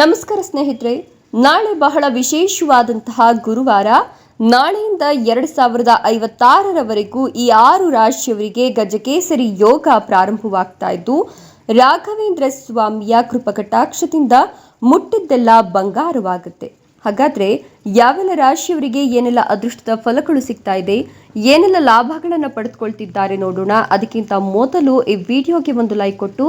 ನಮಸ್ಕಾರ ಸ್ನೇಹಿತರೆ, ನಾಳೆ ಬಹಳ ವಿಶೇಷವಾದಂತಹ ಗುರುವಾರ, ನಾಳೆಯಿಂದ ಎರಡು ಸಾವಿರದ ಐವತ್ತಾರರವರೆಗೂ ಈ ಆರು ರಾಶಿಯವರಿಗೆ ಗಜಕೇಸರಿ ಯೋಗ ಪ್ರಾರಂಭವಾಗ್ತಾ ಇದ್ದು, ರಾಘವೇಂದ್ರ ಸ್ವಾಮಿಯ ಕೃಪಕಟಾಕ್ಷದಿಂದ ಮುಟ್ಟಿದ್ದೆಲ್ಲ ಬಂಗಾರವಾಗುತ್ತೆ. ಹಾಗಾದ್ರೆ ಯಾವೆಲ್ಲ ರಾಶಿಯವರಿಗೆ ಏನೆಲ್ಲ ಅದೃಷ್ಟದ ಫಲಗಳು ಸಿಗ್ತಾ ಇದೆ ಏನೆಲ್ಲ ಲಾಭಗಳನ್ನು ಪಡೆದುಕೊಳ್ತಿದ್ದಾರೆ ನೋಡೋಣ. ಅದಕ್ಕಿಂತ ಮೊದಲು ಈ ವಿಡಿಯೋಗೆ ಒಂದು ಲೈಕ್ ಕೊಟ್ಟು.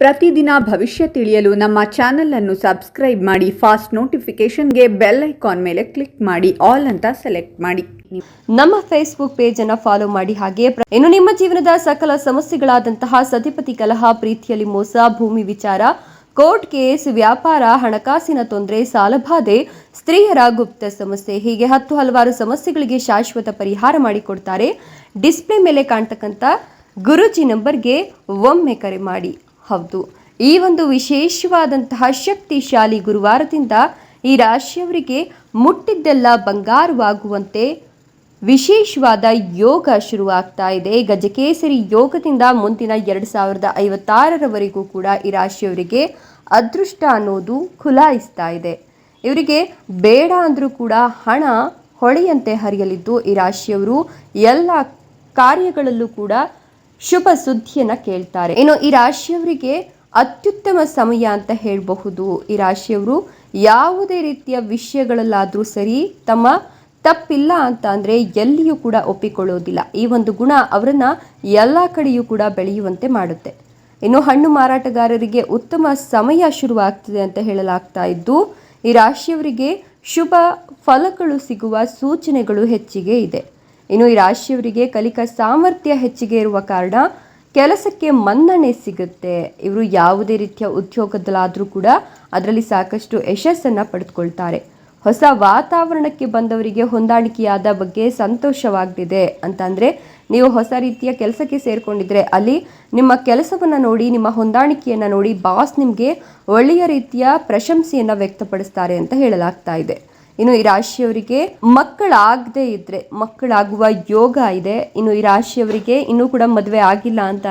ಪ್ರತಿದಿನ ಭವಿಷ್ಯ ತಿಳಿಯಲು ನಮ್ಮ ಚಾನೆಲ್ ಅನ್ನು ಸಬ್ಸ್ಕ್ರೈಬ್ ಮಾಡಿ ಫಾಸ್ಟ್ ನೋಟಿಫಿಕೇಶನ್ಗೆ ಬೆಲ್ ಐಕಾನ್ ಮೇಲೆ ಕ್ಲಿಕ್ ಮಾಡಿ ಆಲ್ ಅಂತ ಸೆಲೆಕ್ಟ್ ಮಾಡಿ. ನಮ್ಮ ಫೇಸ್ಬುಕ್ ಪೇಜ್ ಅನ್ನ ಫಾಲೋ ಮಾಡಿ ಹಾಗೆ ಇನ್ನು ನಿಮ್ಮ ಜೀವನದ ಸಕಲ ಸಮಸ್ಯೆಗಳಾದಂತಹ ಸತಿಪತಿ ಕಲಹ ಪ್ರೀತಿಯಲ್ಲಿ ಮೋಸ ಭೂಮಿ ವಿಚಾರ ಕೋರ್ಟ್ ಕೇಸ್, ವ್ಯಾಪಾರ, ಹಣಕಾಸಿನ ತೊಂದರೆ ಸಾಲಬಾಧೆ ಸ್ತ್ರೀಯರ ಗುಪ್ತ ಸಮಸ್ಯೆ, ಹೀಗೆ ಹತ್ತು ಹಲವಾರು ಸಮಸ್ಯೆಗಳಿಗೆ ಶಾಶ್ವತ ಪರಿಹಾರ ಮಾಡಿಕೊಡ್ತಾರೆ. ಡಿಸ್ಪ್ಲೇ ಮೇಲೆ ಕಾಣ್ತಕ್ಕಂಥ ಗುರುಜಿ ನಂಬರ್ಗೆ ಒಮ್ಮೆ ಕರೆ ಮಾಡಿ. ಹೌದು, ಈ ಒಂದು ವಿಶೇಷವಾದಂತಹ ಶಕ್ತಿಶಾಲಿ ಗುರುವಾರದಿಂದ ಈ ರಾಶಿಯವರಿಗೆ ಮುಟ್ಟಿದ್ದೆಲ್ಲ ಬಂಗಾರವಾಗುವಂತೆ ವಿಶೇಷವಾದ ಯೋಗ ಶುರುವಾಗ್ತಾ ಇದೆ. ಗಜಕೇಸರಿ ಯೋಗದಿಂದ ಮುಂದಿನ ಎರಡು ಸಾವಿರದ ಐವತ್ತಾರರವರೆಗೂ ಕೂಡ ಈ ರಾಶಿಯವರಿಗೆ ಅದೃಷ್ಟ ಅನ್ನೋದು ಖುಲಾಯಿಸ್ತಾ ಇದೆ. ಇವರಿಗೆ ಬೇಡ ಅಂದರೂ ಕೂಡ ಹಣ ಹೊಳೆಯಂತೆ ಹರಿಯಲಿದ್ದು ಈ ರಾಶಿಯವರು ಎಲ್ಲ ಕಾರ್ಯಗಳಲ್ಲೂ ಕೂಡ ಶುಭ ಸುದ್ದಿಯನ್ನು ಕೇಳ್ತಾರೆ. ಇನ್ನು ಈ ರಾಶಿಯವರಿಗೆ ಅತ್ಯುತ್ತಮ ಸಮಯ ಅಂತ ಹೇಳಬಹುದು. ಈ ರಾಶಿಯವರು ಯಾವುದೇ ರೀತಿಯ ವಿಷಯಗಳಲ್ಲಾದರೂ ಸರಿ ತಮ್ಮ ತಪ್ಪಿಲ್ಲ ಅಂತ ಅಂದರೆ ಎಲ್ಲಿಯೂ ಕೂಡ ಒಪ್ಪಿಕೊಳ್ಳೋದಿಲ್ಲ. ಈ ಒಂದು ಗುಣ ಅವರನ್ನು ಎಲ್ಲ ಕಡೆಯೂ ಕೂಡ ಬೆಳೆಯುವಂತೆ ಮಾಡುತ್ತೆ. ಇನ್ನು ಹಣ್ಣು ಮಾರಾಟಗಾರರಿಗೆ ಉತ್ತಮ ಸಮಯ ಶುರುವಾಗ್ತಿದೆ ಅಂತ ಹೇಳಲಾಗ್ತಾ ಇದ್ದು, ಈ ರಾಶಿಯವರಿಗೆ ಶುಭ ಫಲಗಳು ಸಿಗುವ ಸೂಚನೆಗಳು ಹೆಚ್ಚಿಗೆ ಇದೆ. ಇನ್ನು ಈ ರಾಶಿಯವರಿಗೆ ಕಲಿಕಾ ಸಾಮರ್ಥ್ಯ ಹೆಚ್ಚಿಗೆ ಇರುವ ಕಾರಣ ಕೆಲಸಕ್ಕೆ ಮನ್ನಣೆ ಸಿಗುತ್ತೆ. ಇವರು ಯಾವುದೇ ರೀತಿಯ ಉದ್ಯೋಗದಲ್ಲಾದರೂ ಕೂಡ ಅದರಲ್ಲಿ ಸಾಕಷ್ಟು ಯಶಸ್ಸನ್ನು ಪಡೆದುಕೊಳ್ತಾರೆ. ಹೊಸ ವಾತಾವರಣಕ್ಕೆ ಬಂದವರಿಗೆ ಹೊಂದಾಣಿಕೆಯಾದ ಬಗ್ಗೆ ಸಂತೋಷವಾಗ್ತಿದೆ. ಅಂತಂದರೆ, ನೀವು ಹೊಸ ರೀತಿಯ ಕೆಲಸಕ್ಕೆ ಸೇರಿಕೊಂಡಿದ್ರೆ ಅಲ್ಲಿ ನಿಮ್ಮ ಕೆಲಸವನ್ನು ನೋಡಿ, ನಿಮ್ಮ ಹೊಂದಾಣಿಕೆಯನ್ನು ನೋಡಿ ಬಾಸ್ ನಿಮಗೆ ಒಳ್ಳೆಯ ರೀತಿಯ ಪ್ರಶಂಸೆಯನ್ನು ವ್ಯಕ್ತಪಡಿಸ್ತಾರೆ ಅಂತ ಹೇಳಲಾಗ್ತಾ ಇದೆ. ಇನ್ನು ಈ ರಾಶಿಯವರಿಗೆ ಮಕ್ಕಳಾಗದೇ ಇದ್ರೆ, ಮಕ್ಕಳಾಗುವ ಯೋಗ ಇದೆ. ಇನ್ನು ಈ ರಾಶಿಯವರಿಗೆ ಇನ್ನೂ ಕೂಡ ಮದುವೆ ಆಗಿಲ್ಲ ಅಂತ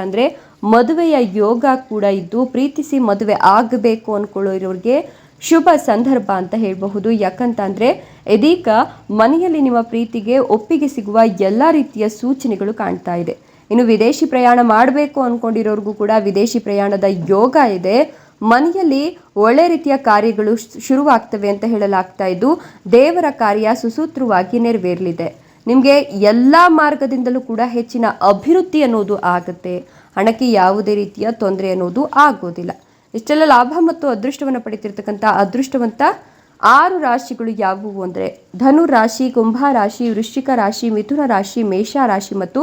ಮದುವೆಯ ಯೋಗ ಕೂಡ ಇದ್ದು, ಪ್ರೀತಿಸಿ ಮದುವೆ ಆಗಬೇಕು ಅಂದ್ಕೊಳ್ಳೋರಿಗೆ ಶುಭ ಸಂದರ್ಭ ಅಂತ ಹೇಳಬಹುದು. ಯಾಕಂತಂದರೆ, ಇದೀಗ ಮನೆಯಲ್ಲಿ ನಿಮ್ಮ ಪ್ರೀತಿಗೆ ಒಪ್ಪಿಗೆ ಸಿಗುವ ಎಲ್ಲ ರೀತಿಯ ಸೂಚನೆಗಳು ಕಾಣ್ತಾ ಇದೆ. ಇನ್ನು ವಿದೇಶಿ ಪ್ರಯಾಣ ಮಾಡಬೇಕು ಅಂದ್ಕೊಂಡಿರೋರ್ಗೂ ಕೂಡ ವಿದೇಶಿ ಪ್ರಯಾಣದ ಯೋಗ ಇದೆ. ಮನೆಯಲ್ಲಿ ಒಳ್ಳೆ ರೀತಿಯ ಕಾರ್ಯಗಳು ಶುರುವಾಗ್ತವೆ ಅಂತ ಹೇಳಲಾಗ್ತಾ ಇದ್ದು, ದೇವರ ಕಾರ್ಯ ಸುಸೂತ್ರವಾಗಿ ನೆರವೇರಲಿದೆ. ನಿಮಗೆ ಎಲ್ಲ ಮಾರ್ಗದಿಂದಲೂ ಕೂಡ ಹೆಚ್ಚಿನ ಅಭಿವೃದ್ಧಿ ಅನ್ನೋದು ಆಗುತ್ತೆ. ಹಣಕ್ಕೆ ಯಾವುದೇ ರೀತಿಯ ತೊಂದರೆ ಅನ್ನೋದು ಆಗೋದಿಲ್ಲ. ಇಷ್ಟೆಲ್ಲ ಲಾಭ ಮತ್ತು ಅದೃಷ್ಟವನ್ನು ಪಡಿತಿರ್ತಕ್ಕಂಥ ಅದೃಷ್ಟವಂತ ಆರು ರಾಶಿಗಳು ಯಾವುವು ಅಂದರೆ ಧನು ರಾಶಿ, ಕುಂಭ ರಾಶಿ, ವೃಶ್ಚಿಕ ರಾಶಿ, ಮಿಥುನ ರಾಶಿ, ಮೇಷ ರಾಶಿ ಮತ್ತು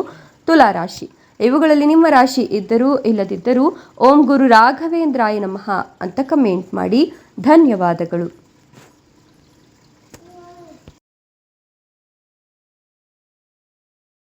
ತುಲಾ ರಾಶಿ. ಇವುಗಳಲ್ಲಿ ನಿಮ್ಮ ರಾಶಿ ಇದ್ದರೂ ಇಲ್ಲದಿದ್ದರೂ ಓಂ ಗುರು ರಾಘವೇಂದ್ರಾಯ ನಮಃ ಅಂತ ಕಮೆಂಟ್ ಮಾಡಿ. ಧನ್ಯವಾದಗಳು.